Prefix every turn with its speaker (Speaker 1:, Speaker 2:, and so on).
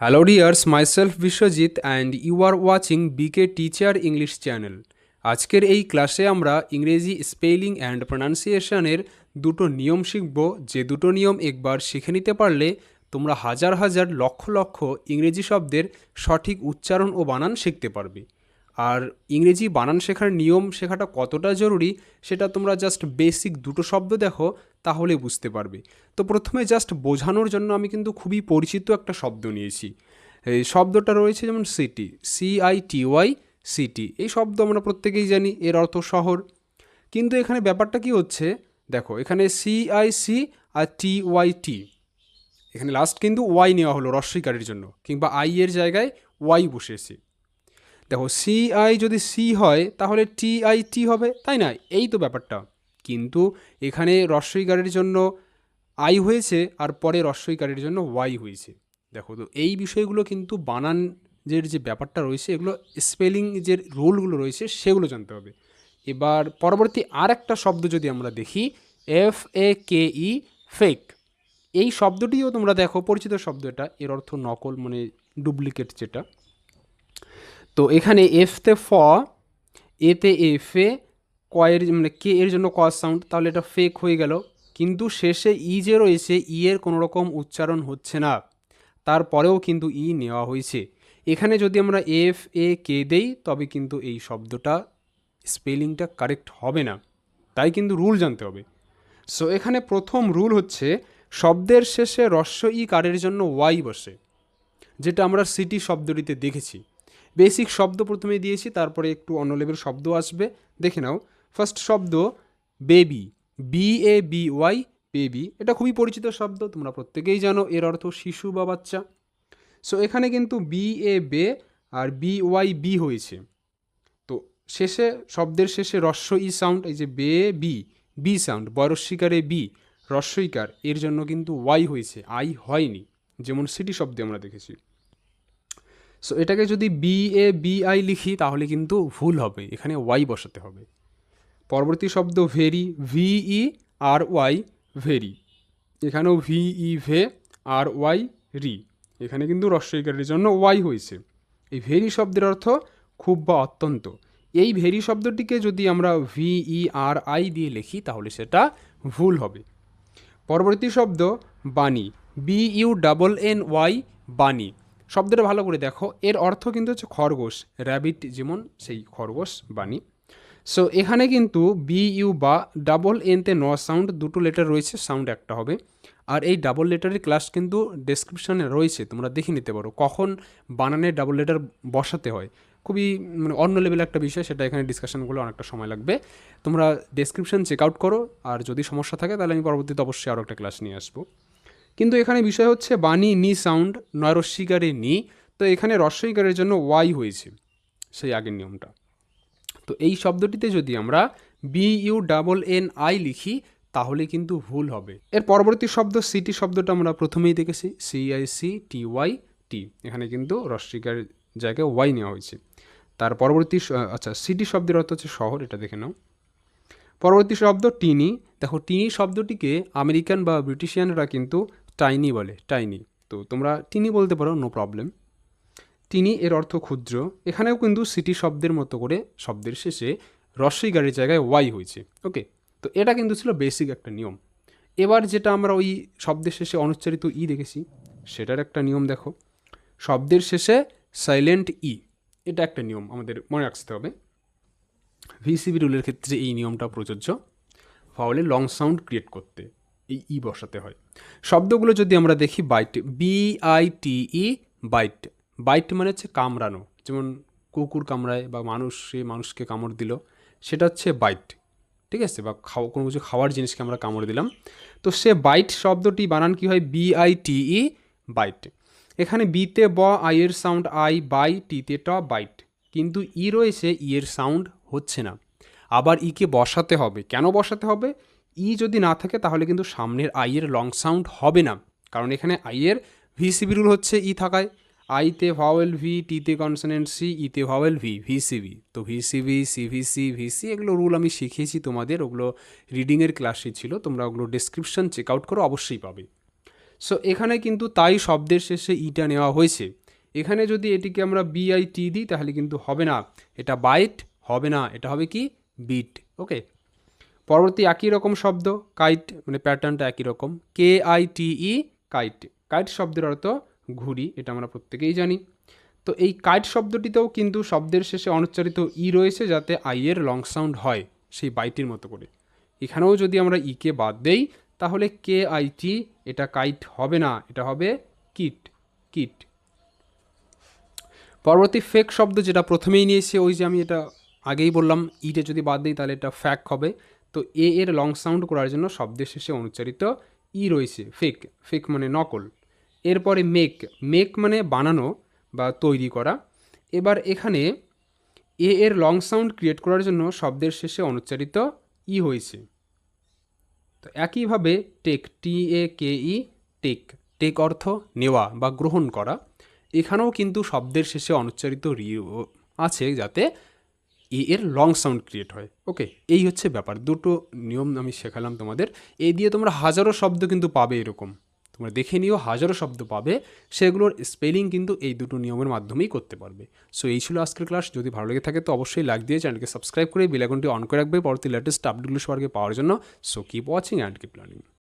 Speaker 1: Hello dears, myself Vishwajit and you are watching BK Teacher English Channel. আজকের এই ক্লাসে আমরা ইংরেজি স্পেলিং অ্যান্ড প্রনাউন্সিয়েশনের দুটো নিয়ম শিখব। যে দুটো নিয়ম একবার শিখে নিতে পারলে তোমরা হাজার হাজার লক্ষ লক্ষ ইংরেজি শব্দের সঠিক উচ্চারণ ও বানান শিখতে পারবে। আর ইংরেজি বানান শেখার নিয়ম শেখাটা কতটা জরুরি সেটা তোমরা জাস্ট বেসিক দুটো শব্দ দেখো। তাহলে বুঝতে পারবে। তো প্রথমে জাস্ট বোঝানোর জন্য আমি কিন্তু খুবই পরিচিত একটা শব্দ নিয়েছি। এই শব্দটা রয়েছে যেমন city C I T Y city এই শব্দ আমরা প্রত্যেকেই জানি, এর অর্থ শহর। কিন্তু এখানে ব্যাপারটা কি হচ্ছে? দেখো, এখানে C I C R T Y T এখানে লাস্ট কিন্তু ওয়াই নেওয়া হলো রস্বীকারের জন্য, কিংবা আই এর জায়গায় ওয়াই বসেছে দেখো সি আই যদি সি হয়, তাহলে টি আই টি হবে, তাই না? এই তো ব্যাপারটা। কিন্তু এখানে রস্বইকারের জন্য আই হয়েছে আর পরে রস্বইকারের জন্য ওয়াই হয়েছে। দেখো, তো এই বিষয়গুলো কিন্তু বানান যে যে ব্যাপারটা রয়েছে, এগুলো স্পেলিং যে রুলগুলো রয়েছে, সেগুলো জানতে হবে। এবার পরবর্তী আর একটা শব্দ যদি আমরা দেখি এফ এ কে ই ফেক এই শব্দটিও তোমরা দেখো, পরিচিত শব্দ এটা, এর অর্থ নকল মানে ডুপ্লিকেট যেটা। তো এখানে এফতে ফ এতে এফ এ কয়ের মানে কে এর জন্য ক সাউন্ড তাহলে এটা ফেক হয়ে গেল। কিন্তু শেষে ই যে রয়েছে, ই এর কোনো রকম উচ্চারণ হচ্ছে না। তারপরেও কিন্তু ই নেওয়া হয়েছে। এখানে যদি আমরা এফ এ কে দেই, তবে কিন্তু এই শব্দটা, স্পেলিংটা কারেক্ট হবে না। তাই কিন্তু রুল জানতে হবে। সো এখানে প্রথম রুল হচ্ছে, শব্দের শেষে রস্য ই কারের জন্য ওয়াই বসে, যেটা আমরা সিটি শব্দটিতে দেখেছি। বেসিক শব্দ প্রথমে দিয়েছি, তারপরে একটু অন্য লেভেল শব্দ আসবে। দেখে নাও। ফার্স্ট শব্দ baby B A B Y baby. এটা খুবই পরিচিত শব্দ, তোমরা প্রত্যেকেই জানো, এর অর্থ শিশু বা বাচ্চা। সো এখানে কিন্তু বি এ বে আর বি ওয়াই বি হয়েছে। তো, শেষে, শব্দের শেষে রস্য ই সাউন্ড এই যে বে, বি বি সাউন্ড বয়স্বীকারে বি রস্বইকার এর জন্য কিন্তু ওয়াই হয়েছে আই হয়নি, যেমন সিটি শব্দে আমরা দেখেছি। সো এটাকে যদি বি এ বি আই লিখি, তাহলে কিন্তু ভুল হবে, এখানে ওয়াই বসাতে হবে। পরবর্তী শব্দ very V E R Y very. এখানেও ভি ই ভে আর ওয়াই রি। এখানে কিন্তু রস্বইকারের জন্য ওয়াই হয়েছে। এই ভেরি শব্দের অর্থ খুব বা অত্যন্ত। এই ভেরি শব্দটিকে যদি আমরা ভি ই আর আই দিয়ে লিখি, তাহলে সেটা ভুল হবে। পরবর্তী শব্দ bunny B U double N Y bunny. শব্দটা ভালো করে দেখো। এর অর্থ কিন্তু হচ্ছে খরগোশ, র্যাবিট যেমন সেই খরগোশ বাণী। সো এখানে কিন্তু বি ইউ বা ডাবল এনতে ন সাউন্ড দুটো লেটার রয়েছে সাউন্ড একটা হবে। আর এই ডাবল লেটারের ক্লাস কিন্তু ডেসক্রিপশানে রয়েছে, তোমরা দেখে নিতে পারো। কখন বানানে ডাবল লেটার বসাতে হয়। খুবই মানে অন্য লেভেল একটা বিষয়, সেটা এখানে ডিসকাশন করলে অনেকটা সময় লাগবে। তোমরা ডেসক্রিপশান চেক আউট করো, আর যদি সমস্যা থাকে, তাহলে আমি পরবর্তীতে অবশ্যই আরও একটা ক্লাস নিয়ে আসব। কিন্তু এখানে বিষয় হচ্ছে বাণী, নি সাউন্ড নয় রস্বীকারে নি। তো এখানে রস্বইকারের জন্য ওয়াই হয়েছে, সেই আগের নিয়মটা। তো এই শব্দটিতে যদি আমরা B U double N I লিখি, তাহলে কিন্তু ভুল হবে। এর পরবর্তী শব্দ সিটি শব্দটা আমরা প্রথমেই দেখেছি C I C T Y T এখানে কিন্তু রস্বীকার জায়গায় ওয়াই নেওয়া হয়েছে। তার পরবর্তী আচ্ছা সিটি শব্দের অর্থ হচ্ছে শহর, এটা দেখে নাও। পরবর্তী শব্দ টিনি। দেখো, টিনি শব্দটিকে আমেরিকান বা ব্রিটিশিয়ানরা কিন্তু টাইনি বলে, টাইনি। তো তোমরা টিনি বলতে পারো, নো প্রবলেম। টিনি এর অর্থ ক্ষুদ্র। এখানেও কিন্তু সিটি শব্দের মতো করে শব্দের শেষে রস্বই গাড়ির জায়গায় ওয়াই হয়েছে। ওকে তো এটা কিন্তু ছিল বেসিক একটা নিয়ম। এবার যেটা আমরা ওই শব্দের শেষে অনুচ্চারিত ই দেখেছি, সেটার একটা নিয়ম দেখো। শব্দের শেষে সাইলেন্ট ই এটা একটা নিয়ম আমাদের মনে রাখতে হবে। ভিসিবি রুলের ক্ষেত্রে এই নিয়মটা প্রযোজ্য। ফাউলে লং সাউন্ড ক্রিয়েট করতে এই ই বসাতে হয়। শব্দগুলো যদি আমরা দেখি bite B I T E bite bite মানে হচ্ছে কামড়ানো। যেমন কুকুর কামড়ায় বা মানুষ, সে মানুষকে কামড় দিল, সেটা হচ্ছে বাইট। ঠিক আছে? বা খাওয়া কোনো কিছু খাওয়ার জিনিসকে আমরা কামড় দিলাম। তো সে বাইট শব্দটি বানান কি হয়? B I T E bite. এখানে বিতে ব আই এর সাউন্ড আই বাই টিতে ট, বাইট। কিন্তু ই রয়েছে ই এর সাউন্ড হচ্ছে না। আবার ইকে বসাতে হবে। কেন বসাতে হবে? ই যদি না থাকে, তাহলে কিন্তু সামনের আই এর লং সাউন্ড হবে না। কারণ এখানে আই এর ভিসিবি রুল হচ্ছে ই থাকায়। আইতে ভাওয়েল ভি, টিতে কনসোনেন্ট সি, ইতে ভাওয়েল ভি, ভিসিবি। তো ভিসিবি, সিভিসি, ভিসি, এগুলো রুল আমি শিখিয়েছি তোমাদের। ওগুলো রিডিংয়ের ক্লাসে ছিল, তোমরা ওগুলো ডেসক্রিপশন চেক আউট করো অবশ্যই পাবে। সো এখানে কিন্তু তাই শব্দের শেষে ইটা নেওয়া হয়েছে। এখানে যদি এটিকে আমরা বিআইটি দিই, তাহলে কিন্তু হবে না। এটা বাইট হবে না। এটা হবে কি? বিট ওকে পরবর্তী একই রকম শব্দ কাইট মানে প্যাটার্নটা একই রকম। K I T E kite kite শব্দের অর্থ ঘুড়ি এটা আমরা প্রত্যেকেই জানি। তো এই কাইট শব্দটিতেও কিন্তু শব্দের শেষে অনুচ্চারিত ই রয়েছে যাতে আই এর লং সাউন্ড হয় সেই বাইটির মতো করে। এখানেও যদি আমরা ইকে বাদ দেই, তাহলে কে আই টি, এটা কাইট হবে না, এটা হবে কিট কিট। পরবর্তী ফেক শব্দ যেটা প্রথমেই নিয়েছে, ওই যে আমি এটা আগেই বললাম ইটে যদি বাদ দিই তাহলে এটা ফ্যাক হবে। তো এ এর লং সাউন্ড করার জন্য শব্দের শেষে অনুচ্চারিত ই রয়েছে, ফেক ফেক মানে নকল। এরপরে মেক মেক মানে বানানো বা তৈরি করা। এবার এখানে এ এর লং সাউন্ড ক্রিয়েট করার জন্য শব্দের শেষে অনুচ্চারিত ই হয়েছে। তো একইভাবে take T A K E take take অর্থ নেওয়া বা গ্রহণ করা। এখানেও কিন্তু শব্দের শেষে অনুচ্চারিত রি আছে যাতে এ এর লং সাউন্ড ক্রিয়েট হয়। ওকে এই হচ্ছে ব্যাপার। দুটো নিয়ম আমি শেখালাম তোমাদের। এই দিয়ে তোমরা হাজারো শব্দ কিন্তু পাবে এরকম। তোমরা দেখে নিও, হাজারো শব্দ পাবে। সেগুলোর স্পেলিং কিন্তু এই দুটো নিয়মের মাধ্যমেই করতে পারবে। সো এই ছিল আজকের ক্লাস যদি ভালো লেগে থাকে, তো অবশ্যই লাইক দিয়ে চ্যানেলকে সাবস্ক্রাইব করে বিলাগনটি অন করে রাখবে। পরবর্তী লেটেস্ট আপডেটগুলো সবার পাওয়ার জন্য। So keep watching and keep learning